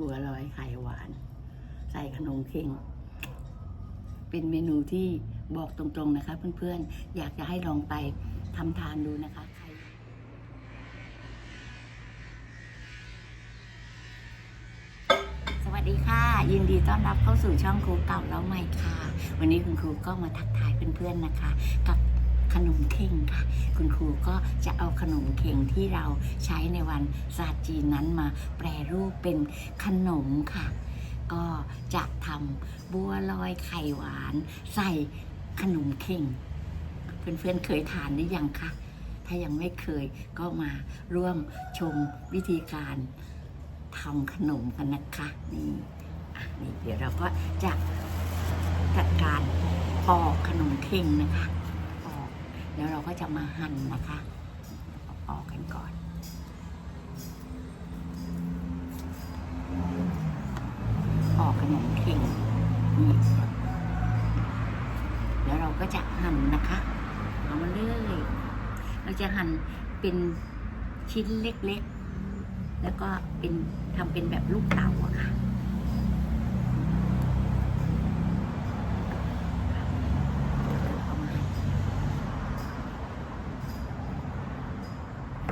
บัวลอยไข่หวาน ใส่ขนมเค็งเป็นเมนูที่บอกตรงๆนะคะ เพื่อนๆ อยากจะให้ลองไปทำทานดูนะคะสวัสดีค่ะ ยินดีต้อนรับเข้าสู่ช่องครูเก่าแล้วใหม่ค่ะ วันนี้คุณครูก็มาทักทายเพื่อนๆนะคะ กับ ขนมเข่งค่ะ คุณครูก็จะเอาขนมเข่งที่เราใช้ในวันศาสตร์จีนนั้นมาแปรรูปเป็นขนมค่ะ ก็จะทำบัวลอยไข่หวาน ใส่ขนมเข่ง เพื่อนๆเคยทานหรือยังคะถ้ายังไม่เคยก็มาร่วมชมวิธีการทำขนมกันนะคะนี่อะนี่เดี๋ยวเราก็จะจัดการปอกขนมเข่งนะคะ แล้วเราก็จะมาหั่นนะคะปอกกันก่อนปอกขนมเข่งนี่แล้วเราก็จะหั่นนะคะ เอามาเลย เราจะหั่นเป็นชิ้นเล็กๆ แล้วก็เป็นทำเป็นแบบลูกเต๋าอะค่ะเอามา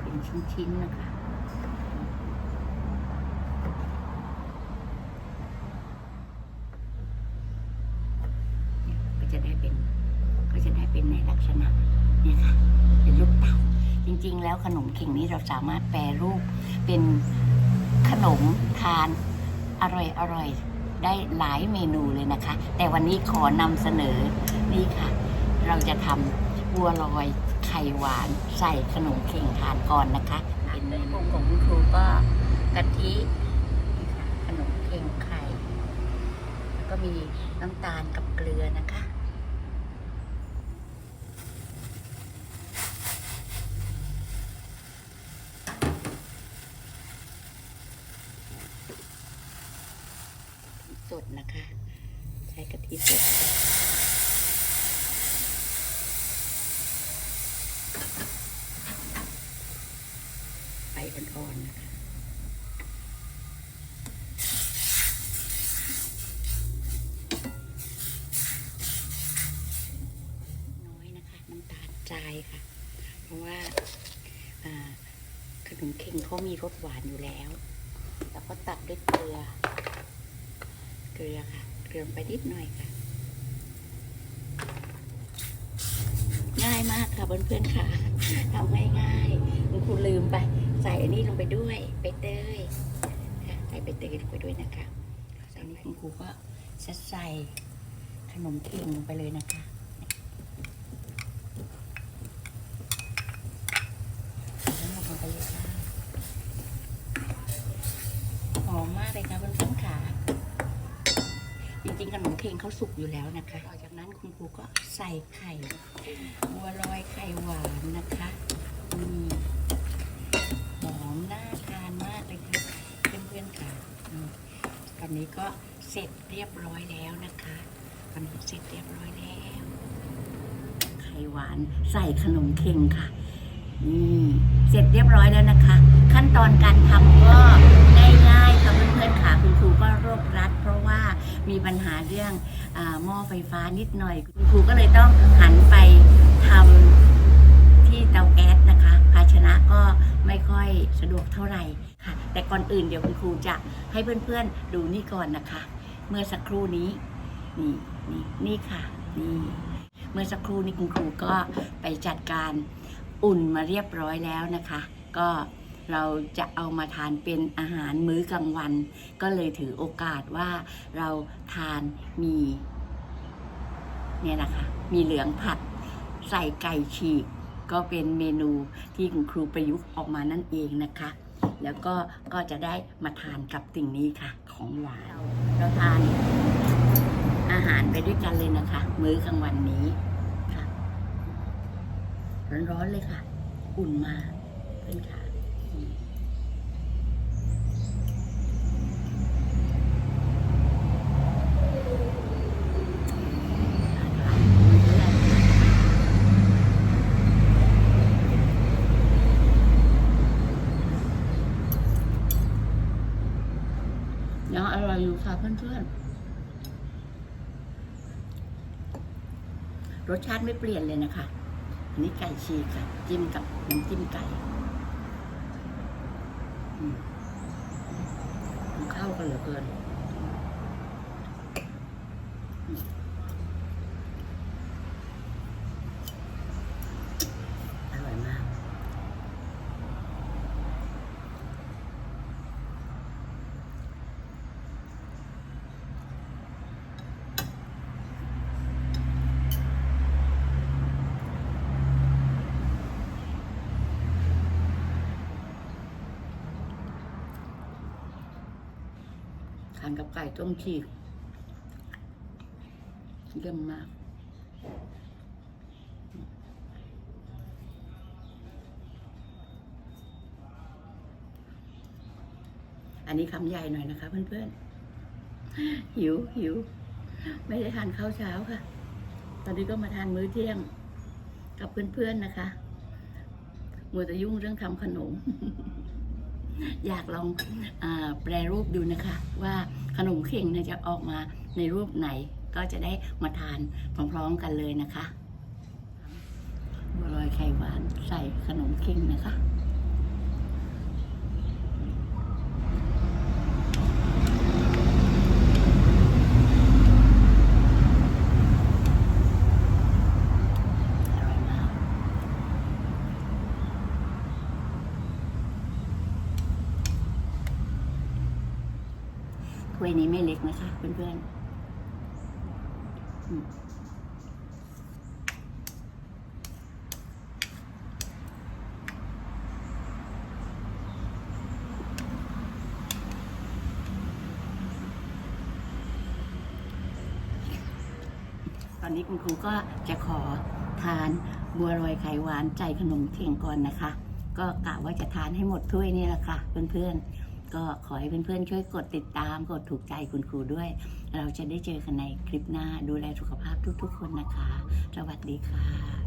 เป็น ชิ้นๆนะคะก็จะได้เป็นก็จะได้เป็นในลักษณะเนี่ยค่ะเป็นลูกเต๋าจริงๆ แล้วขนมเข่งนี้เราสามารถแปรรูปเป็นขนมทานอร่อยๆได้หลายเมนูเลยนะคะ แต่วันนี้ขอนำเสนอนี่ค่ะ เราจะทำ บัวลอยไข่หวานใส่ขนมเข่งทานก่อนนะคะเป็นเมนูของคุณครูก็กะทิขนมเข่งไข่ แล้วก็มีน้ำตาลกับเกลือนะคะสดนะคะ ใช้กะทิสดค่ะไฟอ่อนๆนะคะ น้อยนะคะ น้ำตาลทรายค่ะ เพราะว่าขนมเค็งเขามีรสหวานอยู่แล้ว แล้วก็ตัดด้วยเกลือ เกลือค่ะ เกลือไปนิดหน่อยค่ะ ง่ายมากค่ะเพื่อนๆค่ะทำง่ายๆคุณครูลืมไป ใส่อันนี้ลงไปด้วยใบเตยค่ะใส่ใบเตยลงไปด้วยนะคะใส่นี้คุณครูก็จะใส่ขนมเค็งลงไปเลยนะคะใส่น้ำลงไปเลยค่ะ หอมมากเลยค่ะเพื่อนๆค่ะจริงๆขนมเค็งเขาสุกอยู่แล้วนะคะหลังจากนั้นคุณครูก็ใส่ไข่บัวลอยไข่หวานนะคะนี่หอมน่าทานมากเลยค่ะเพื่อนๆค่ะอืมตอนนี้ก็เสร็จเรียบร้อยแล้วนะคะตอนนี้เสร็จเรียบร้อยแล้ว ไข่หวานใส่ขนมเค็งค่ะนี่เสร็จเรียบร้อยแล้วนะคะ ขั้นตอนการทำก็ ก็รวบรัด เพราะว่ามีปัญหาเรื่องอหม้อไฟฟ้านิดหน่อย คุณครูก็เลยต้องหันไปทำที่เตาแก๊สนะคะ ภาชนะก็ไม่ค่อยสะดวกเท่าไหร่ค่ะ แต่ก่อนอื่นเดี๋ยวคุณครูจะให้เพื่อนๆดูนี่ก่อนนะคะ เมื่อสักครู่นี้นี่นี่นี่ค่ะนี่เมื่อสักครู่นี้คุณครูก็ไปจัดการอุ่นมาเรียบร้อยแล้วนะคะ ก็ เราจะเอามาทานเป็นอาหารมื้อกลางวัน ก็เลยถือโอกาสว่าเราทานมีเนี่ยนะคะ มีเหลืองผัดใส่ไก่ฉีก ก็เป็นเมนูที่คุณครูประยุกต์ออกมานั่นเองนะคะ แล้วก็ก็จะได้มาทานกับสิ่งนี้ค่ะ ของหวานเราทานอาหารไปด้วยกันเลยนะคะ มื้อกลางวันนี้ค่ะร้อนๆเลยค่ะ อุ่นมาเพื่อนค่ะ ยังอร่อยอยู่ค่ะเพื่อนๆ รสชาติไม่เปลี่ยนเลยนะคะ อันนี้ไก่ฉีค่ะ จิ้มกับน้ำจิ้มไก่ มันเข้ากันเหลือเกินอืมอร่อยมาก ทานกับไก่ต้มฉีกเยี่ยมมากอันนี้คำใหญ่หน่อยนะคะ เพื่อนๆ หิวหิว ไม่ได้ทานข้าวเช้าค่ะ ตอนนี้ก็มาทานมื้อเที่ยง กับเพื่อนๆนะคะมัวแต่ยุ่งเรื่องทำขนม อยากลองอแปรรูปดูนะคะ ว่าขนมเข่งจะออกมาในรูปไหนก็จะได้มาทานพร้อมๆกันเลยนะคะบัวลอยไข่หวานใส่ขนมเข่งนะคะ อร่อยมาก ถ้วยนี้ไม่เล็กนะคะเพื่อนๆอืมตอนนี้คุณครูก็จะขอทานบัวลอยไข่หวานใจขนมเข่งก่อนนะคะ ก็กะว่าจะทานให้หมดถ้วยนี่แหละค่ะ เพื่อนๆ ก็ขอให้เพื่อนๆช่วยกดติดตามกดถูกใจคุณครูด้วย เราจะได้เจอกันในคลิปหน้าดูแลสุขภาพทุกๆ คนนะคะ สวัสดีค่ะ